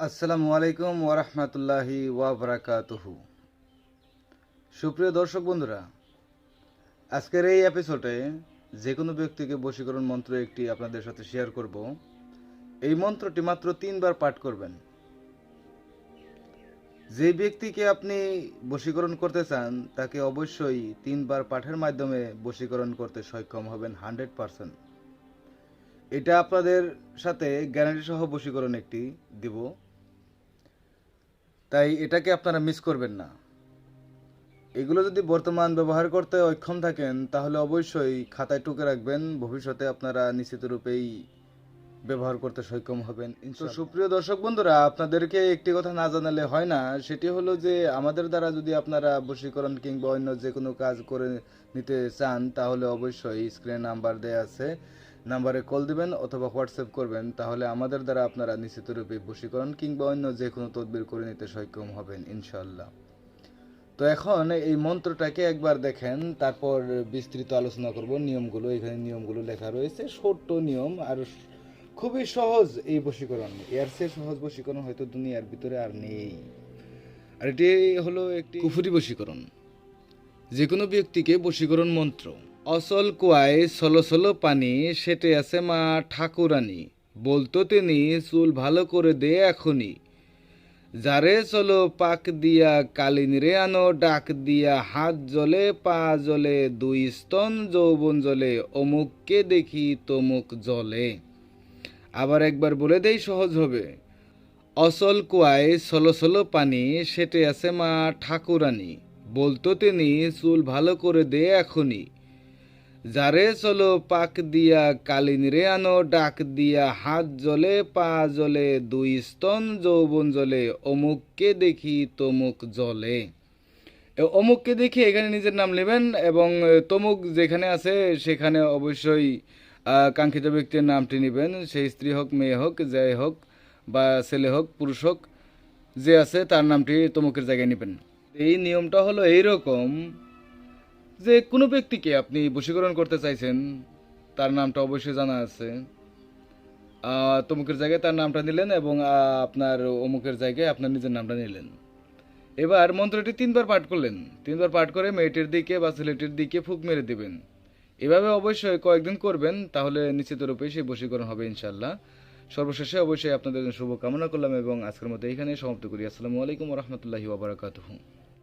আসসালামু আলাইকুম ওরহমতুল্লাহি ওয়াবারাকাতুহু সুপ্রিয় দর্শক বন্ধুরা, আজকের এই এপিসোডে যে কোনো ব্যক্তিকে বশীকরণ মন্ত্র একটি আপনাদের সাথে শেয়ার করব। এই মন্ত্রটি মাত্র তিনবার পাঠ করবেন। যে ব্যক্তিকে আপনি বশীকরণ করতে চান, তাকে অবশ্যই তিনবার পাঠের মাধ্যমে বশীকরণ করতে সক্ষম হবেন হান্ড্রেড পারসেন্ট। এটা আপনাদের সাথে গ্যারান্টি সহ বশীকরণ একটি দিব। তাই এটাকে আপনারা মিস করবেন না। এগুলো যদি বর্তমান ব্যবহার করতে অক্ষম থাকেন তাহলে অবশ্যই খাতায় টুকে রাখবেন ভবিষ্যতে আপনারা নিশ্চিত রূপেই ব্যবহার করতে সক্ষম হবেন। তো সুপ্রিয় দর্শক বন্ধুরা আপনাদেরকে একটি কথা না জানালে হয় না সেটি হলো যে আমাদের দ্বারা যদি আপনারা বশীকরণ কিংবা অন্য যে কোনো কাজ করে নিতে চান তাহলে অবশ্যই স্ক্রিনে নাম্বার দেয়া আছে। নাম্বারে কল দিবেন অথবা হোয়াটসঅ্যাপ করবেন, তাহলে আমাদের দ্বারা আপনারা নিশ্চিত রূপে বশীকরণ কিংবা অন্য যে কোনো তদবির করে নিতে সক্ষম হবেন ইনশাল্লাহ তো এখন এই মন্ত্রটাকে একবার দেখেন, তারপর বিস্তৃত আলোচনা করব, নিয়মগুলো, এখানে নিয়মগুলো লেখা রয়েছে, ছোট্ট নিয়ম, আর খুবই সহজ এই বশীকরণ। এর চেয়ে সহজ বশীকরণ হয়তো দুনিয়ার ভিতরে আর নেই। আর এটি হলো একটি কুফুরি বশীকরণ। যে কোনো ব্যক্তিকে বশীকরণ মন্ত্র। অসল কুয়ায় সলো সলো পানি, সেটে আছে মা ঠাকুরানি। বলতো তিনি, চুল ভালো করে দে এখনই। যারে চলো পাক দিয়া কালিন রে আনো, ডাক দিয়া হাত জলে পা জলে দুই স্তন যৌবন জলে অমুককে দেখি তমুক জলে আবার একবার বলে দেই, সহজ হবে। অসল কুয়ায় সলো সলো পানি, সেটে আছে মা ঠাকুরানি। বলতো তিনি, চুল ভালো করে দে এখনই। যারে চলো পাক দিয়া কালিন রে আনো, ডাক দিয়া হাত জলে পা জলে দুই স্তন যৌবন জলে অমুককে দেখি তমুক জলে অমুককে দেখি এখানে নিজের নাম নেবেন এবং তমুক যেখানে আছে সেখানে অবশ্যই কাঙ্ক্ষিত ব্যক্তির নামটি নেবেন। সেই স্ত্রী হোক, মেয়ে হোক, যাই হোক বা ছেলে হোক, পুরুষ হোক, যে আছে তার নামটি তমুকের জায়গায় নেবেন। এই নিয়মটা হলো এইরকম যে কোনো ব্যক্তিকে আপনি বশীকরণ করতে চাইছেন, তার নামটা অবশ্যই জানা আছে। তমুকের জায়গায় তার নামটা নিলেন এবং আপনার অমুকের জায়গায় আপনার নিজের নামটা নিলেন। এবার মন্ত্রটি তিনবার পাঠ করলেন। তিনবার পাঠ করে মেয়েটির দিকে বা ছেলেটির দিকে ফুক মেরে দিবেন। এভাবে অবশ্যই কয়েকদিন করবেন, তাহলে নিশ্চিত রূপে সেই বশীকরণ হবে ইনশাল্লাহ সর্বশেষে অবশ্যই আপনাদের শুভকামনা করলাম এবং আজকের মতো এইখানে সমাপ্ত করি। আসসালামু আলাইকুম রহমতুল্লাহি ওবরাকাতুহু